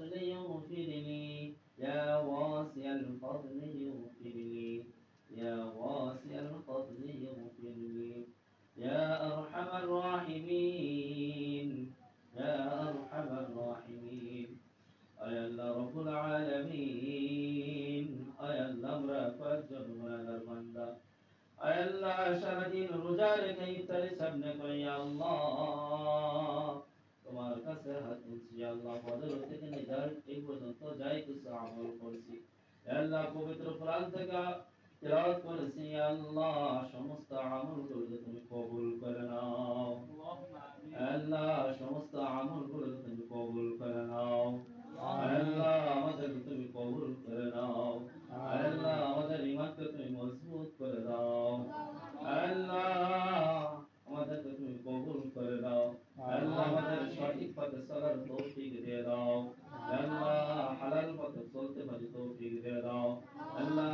الفضل اغفر لي يا واسع الفضل اغفر لي يا واسع الفضل اغفر لي يا أرحم الراحمين يا أرحم الراحمين أي الله رب العالمين أي الله আমরা কয়েকজন গুনাহগার বান্দা আয় আল্লাহ সারাদিন রোজা রেখে ইফতারের সামনে করে ইয়া আল্লাহ তোমার কাছে হাত তুলছি ইয়া আল্লাহ বদর থেকে এই পর্যন্ত যাই আল্লাহ থেকে সমস্ত আমলগুলো তুমি কবুল করে নাও আল্লাহ সমস্ত আমলগুলো তুমি কবুল করে নাও আল্লাহ আমাদের তুমি কবুল করে নাও আল্লাহ আমাদের ইমানকে তুমি মজবুত করে দাও আল্লাহ আমাদেরকে তুমি কবুল করে দাও আল্লাহ আমাদের সঠিক পথে চলার তৌফিক দিয়ে দাও আল্লাহ হালাল পথে চলতে পারি তৌফিক দিয়ে দাও আল্লাহ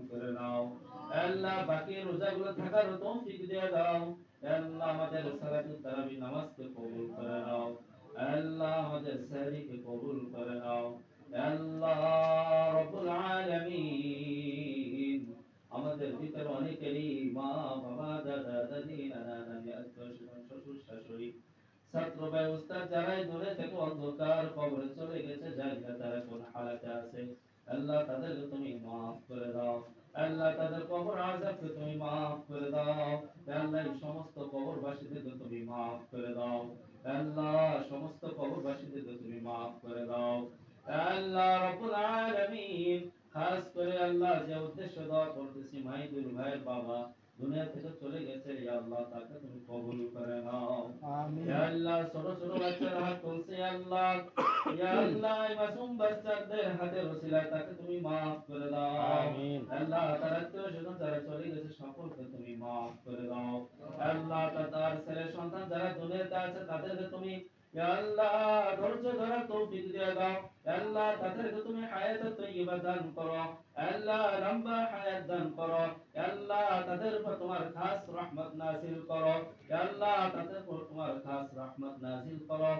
আল্লাহ, বাকি রোজাগুলো থাকার তৌফিক দিয়ে দাও। আল্লাহ আমাদের সালাতুত তারাবি নামাজকে কবুল করে নাও। আল্লাহ আমাদের সাহরিকে কবুল করে নাও। আল্লাহ রাব্বুল আলামিন আমাদের ভিতরে অনেকেরই মা, বাবা, দাদা, দাদি, নানা, নানি, আত্মীয় শ্বশুর, শাশুড়ি, ছাত্র ভাই যারাই দূরে থেকে অন্ধকার কবরে চলে গেছে জানি তারা কোন হালাতে আছে। আল্লাহ তাদেরকে তুমি মাফ তাদের কবর আজাবকে তুমি মাফ করে দাও। আল্লাহ সমস্ত কবরবাসীদেরকে তুমি মাফ করে দাও। আল্লাহ সমস্ত কবরবাসীদেরকে তুমি মাফ করে দাও। আল্লাহ রাব্বুল আলামিন, খাস করে আল্লাহ যে উদ্দেশ্য দোয়া করতেছি, মাহিদুল ভাইয়ের বাবা দুনিয়া থেকে চলে গেছে ইয়া আল্লাহ তাকে তুমি কবুল করে নাও। ছোট ছোট বাচ্চারা হাত তুলছে আল্লাহ ইয়া আল্লাহ এই মাসুম বাচ্চাদের হাতের ওসিলায় তাকে তুমি মাফ করে দাও আমিন। আল্লাহ তার আত্মীয় স্বজন যারা চলে গেছে সকলকে তুমি মাফ করে দাও আল্লাহ তার ছেলে সন্তান যারা দুনিয়াতে আছে তাদেরকে তুমি ইয়া আল্লাহ ধৈর্য ধরার তৌফিক দিয়ে দাও আল্লাহ, তাদেরকে তুমি হায়াত তৈয়বা দান করো, আল্লাহ লম্বা হায়াত দান করো, আল্লাহ তাদের উপর তোমার খাস রহমত নাজিল করো, আল্লাহ তাদের উপর তোমার খাস রহমত নাজিল করো।